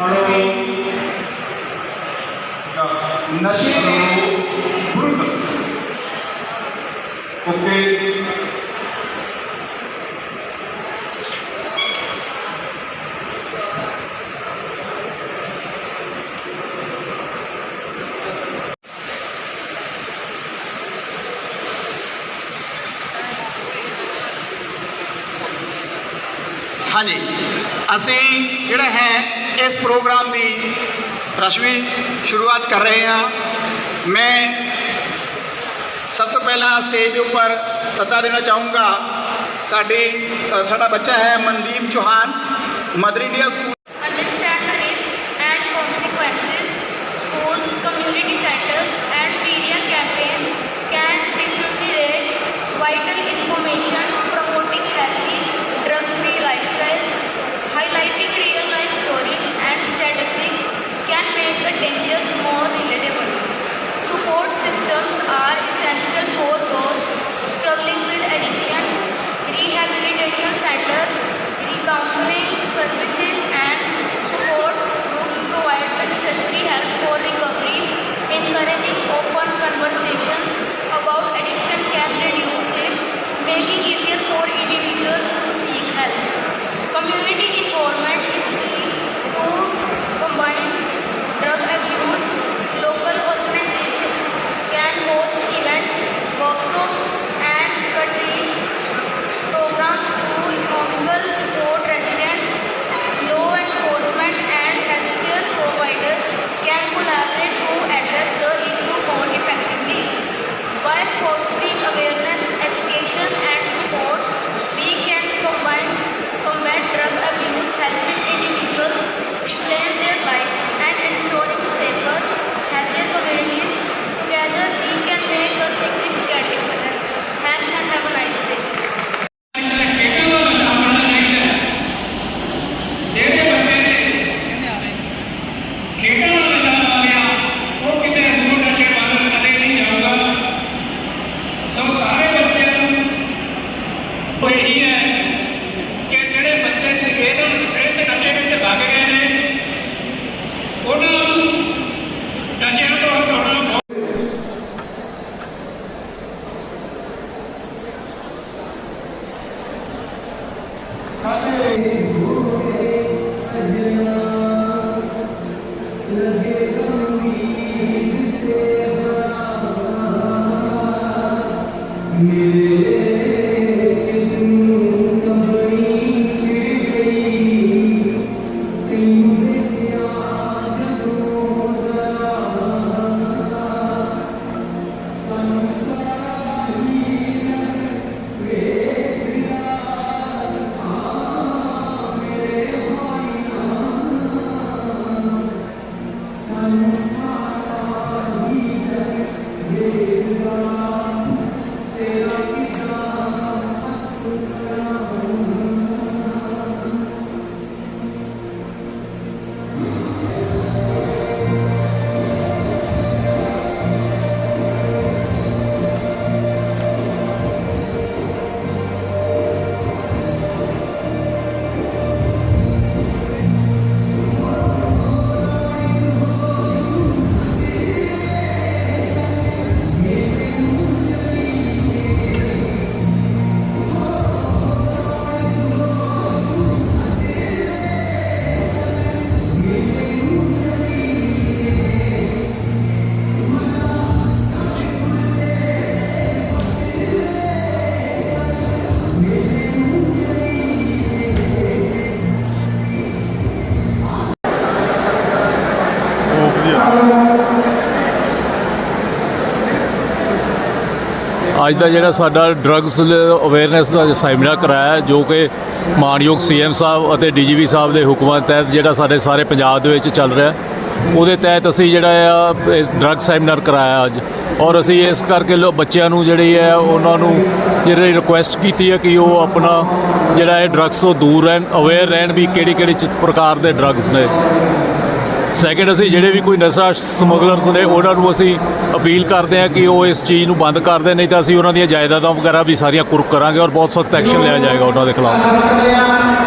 Hello ਨਸ਼ੇ ਦੇ ਵਿਰੁੱਧ ਓਕੇ ਹਾਂਜੀ। ਅਸੀਂ ਜਿਹੜਾ ਹੈ ਇਸ ਪ੍ਰੋਗਰਾਮ ਦੀ ਰਸਮੀ ਸ਼ੁਰੂਆਤ ਕਰ ਰਹੇ ਹਾਂ ਮੈਂ ਸਭ ਤੋਂ ਪਹਿਲਾਂ ਸਟੇਜ ਦੇ ਉੱਪਰ ਸੱਦਾ ਦੇਣਾ ਚਾਹੂੰਗਾ ਸਾਡੇ ਅ, ਸਾਡਾ ਬੱਚਾ ਹੈ Mandeep Chauhan mother 20 easier for EDV ਅੱਜ ਦਾ ਜਿਹੜਾ ਸਾਡਾ ਡਰੱਗਸ ਅਵੇਅਰਨੈਸ ਦਾ ਸੈਮੀਨਾਰ ਕਰਾਇਆ ਜੋ ਕਿ ਮਾਨਯੋਗ ਸੀਐਮ ਸਾਹਿਬ ਅਤੇ ਡੀਜੀਪੀ ਸਾਹਿਬ ਦੇ ਹੁਕਮਾਂ ਤਹਿਤ ਜਿਹੜਾ ਸਾਡੇ ਸਾਰੇ ਪੰਜਾਬ ਦੇ ਵਿੱਚ ਚੱਲ ਰਿਹਾ ਉਹਦੇ ਤਹਿਤ ਅਸੀਂ ਜਿਹੜਾ ਆ, ਇਸ ਡਰੱਗ ਸੈਮੀਨਾਰ ਕਰਾਇਆ ਅੱਜ। ਔਰ ਅਸੀਂ ਇਸ ਕਰਕੇ ਲੋ, ਬੱਚਿਆਂ ਨੂੰ ਜਿਹੜੀ ਹੈ, ਉਹਨਾਂ ਨੂੰ ਜਿਹੜੀ ਰਿਕੁਐਸਟ ਕੀਤੀ ਹੈ ਕਿ ਉਹ ਆਪਣਾ ਜਿਹੜਾ ਇਹ ਡਰੱਗਸ ਤੋਂ ਦੂਰ ਰਹਿਣ ਅਵੇਅਰ ਰਹਿਣ ਵੀ ਕਿਹੜੀ ਕਿਹੜੀ ਚ- ਪ੍ਰਕਾਰ ਦੇ ਡਰੱਗਸ ਨੇ। ਸੈਕਿੰਡ ਅਸੀਂ ਜਿਹੜੇ ਵੀ ਕੋਈ ਨਸ਼ਾ ਸਮਗਲਰਸ ਨੇ, ਉਹਨਾਂ ਨੂੰ ਅਸੀਂ ਅਪੀਲ ਕਰਦੇ ਹਾਂ ਕਿ ਉਹ ਇਸ ਚੀਜ਼ ਨੂੰ ਬੰਦ ਕਰ ਦੇਣ, ਨਹੀਂ ਤਾਂ ਅਸੀਂ ਉਹਨਾਂ ਦੀਆਂ ਜਾਇਦਾਦਾਂ ਵਗੈਰਾ ਵੀ ਸਾਰੀਆਂ ਕੁਰਕ ਕਰਾਂਗੇ ਔਰ ਬਹੁਤ ਸਖਤ ਐਕਸ਼ਨ ਲਿਆ ਜਾਏਗਾ ਉਹਨਾਂ ਦੇ ਖਿਲਾਫ।